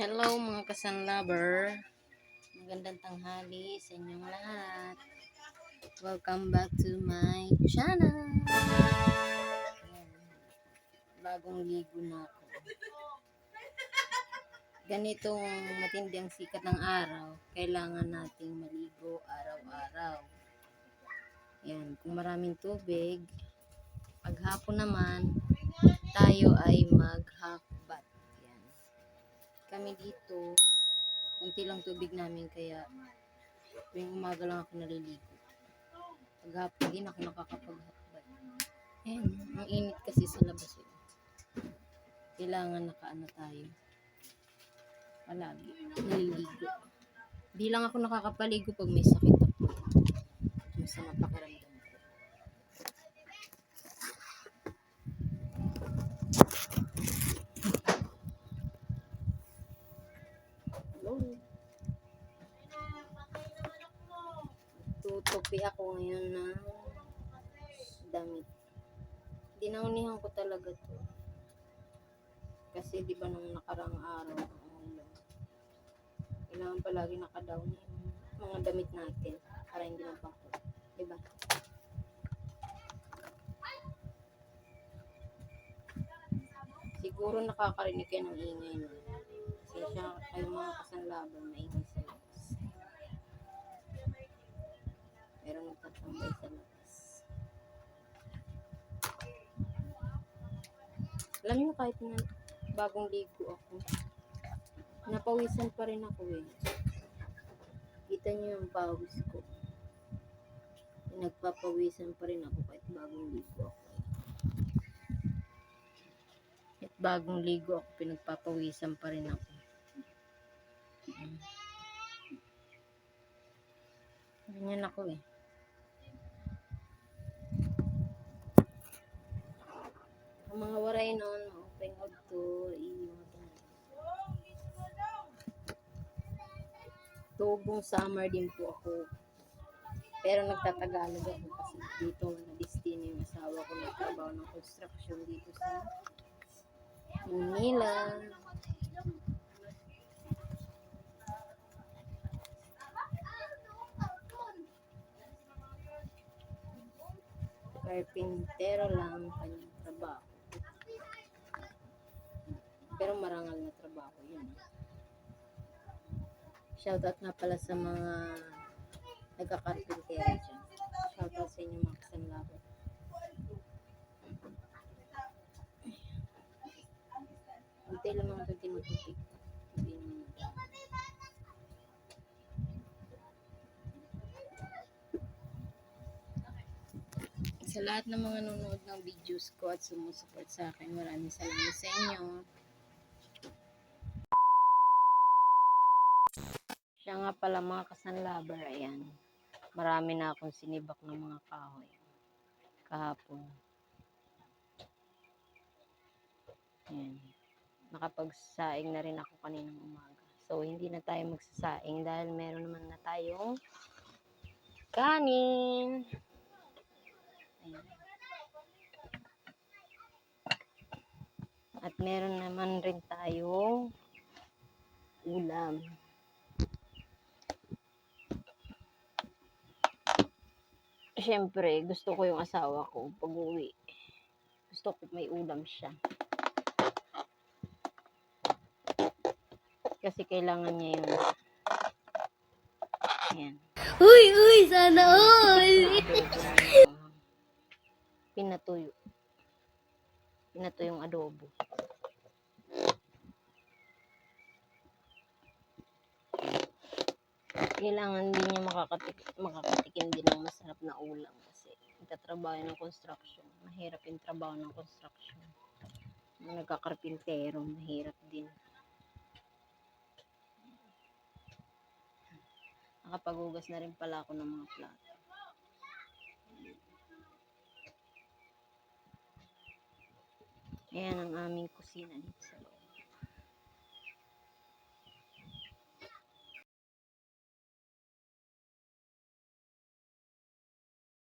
Hello mga kasan lover. Magandang tanghali sa inyong lahat. Welcome back to my channel. Bagong ligo na ako. Ganitong matindi ang sikat ng araw, kailangan nating maligo araw-araw. Yan, kung maraming tubig, paghapon naman, tayo ay. Yan. Kami dito, kunti lang tubig namin kaya tuwing umaga lang ako naliligo. Paghapon din ako nakakapag-half bath. Ayan, ang init kasi sa labas eh. Kailangan nakaano tayo. Palagi. Naliligo. Di lang ako nakakapaligo pag may sakit ako. Masama pakiramdam ko. Hello. Tutupi ako ngayon ng damit. Dinaunihan ko talaga to. Kasi di ba nung nakarang araw. Kailangan palagi nakadown yung mga damit natin para hindi mapako. Di ba? Siguro nakakarinig kayo ng ingay na. Kasi siya kayo mga kasanlaban na ingay sa labas. Pero Alam niyo kahit na bagong ligo ako, napawisan pa rin ako eh. Kita niyo yung pawis ko. Nagpapawisan pa rin ako kahit bagong ligo ako. Kahit bagong ligo ako, pinagpapawisan pa rin ako. Ganyan ako eh. Ang mga waray noon, open out to, iyo. Tubong summer din po ako. Pero nagtatagalog ako kasi dito na destiny yung asawa ko nagtrabaho ng construction dito sa Manila. Carpintero lang ang kanyang trabaho. Pero marangal na trabaho yun. Shoutout nga pala sa mga nagka-carpintero dyan. Shoutout sa inyo mga kasanlabo. Kunti lamang ito tinututik. Hindi naman. Sa lahat ng mga nanonood ng videos ko at sumusupport sa akin, maraming salamat sa inyo. Siya nga pala mga kasanlaber, ayan. Marami na akong sinibak ng mga kahoy. Kahapon. Ayan. Nakapagsaing na rin ako kaninang umaga. So, hindi na tayo magsasaing dahil meron naman na tayong kanin. Ayan. At meron naman rin tayong ulam. Siyempre, gusto ko yung asawa ko pag uwi. Gusto ko may ulam siya. Kasi kailangan niya yun. Ayan. Uy, uy, sana all! Pinatuyo. Pinatuyo yung adobo. Kailangan din niya makakatik makakatikim din ng masarap na ulam kasi nagtatrabaho ng construction. Mahirap yung trabaho ng construction. Nagkakarpintero, mahirap din. Nakapaghugas na rin pala ako ng mga plato. Ayan ang aming kusina dito sa loob.